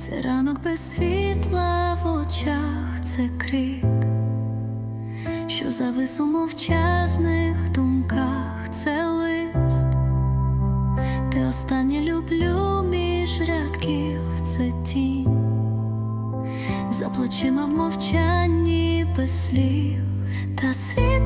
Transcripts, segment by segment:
Це ранок без світла в очах, це крик, що завис у мовчазних думках, це лист, де останнє люблю між рядків, це тінь, за плечима в мовчанні без слів, та світ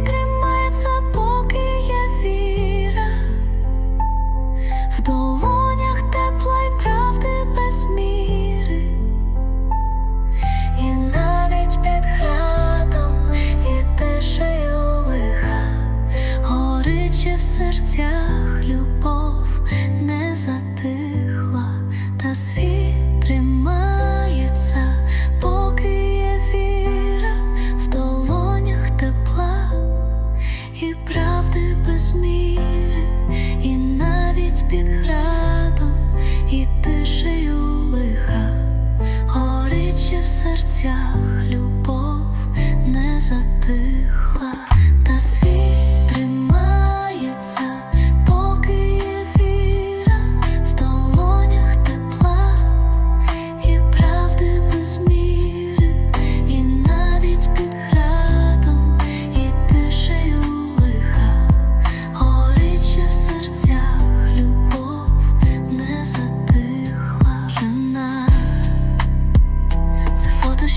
під градом, і тишею лиха, горить в серцях любов не затихла,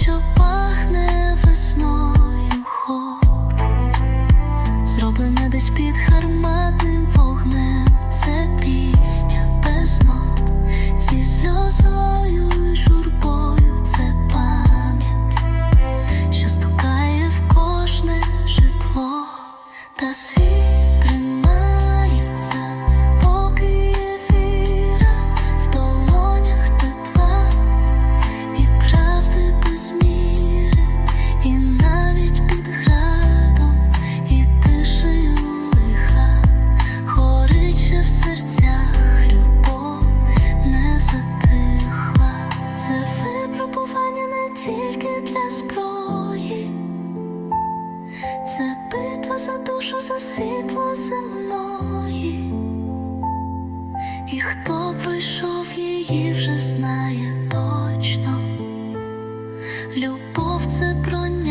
що пахне весною хор, зроблена десь під гарматним вогнем. Це пісня без нот зі сльозою за душу, за світло земної. І хто пройшов її, вже знає точно. Любов це броня,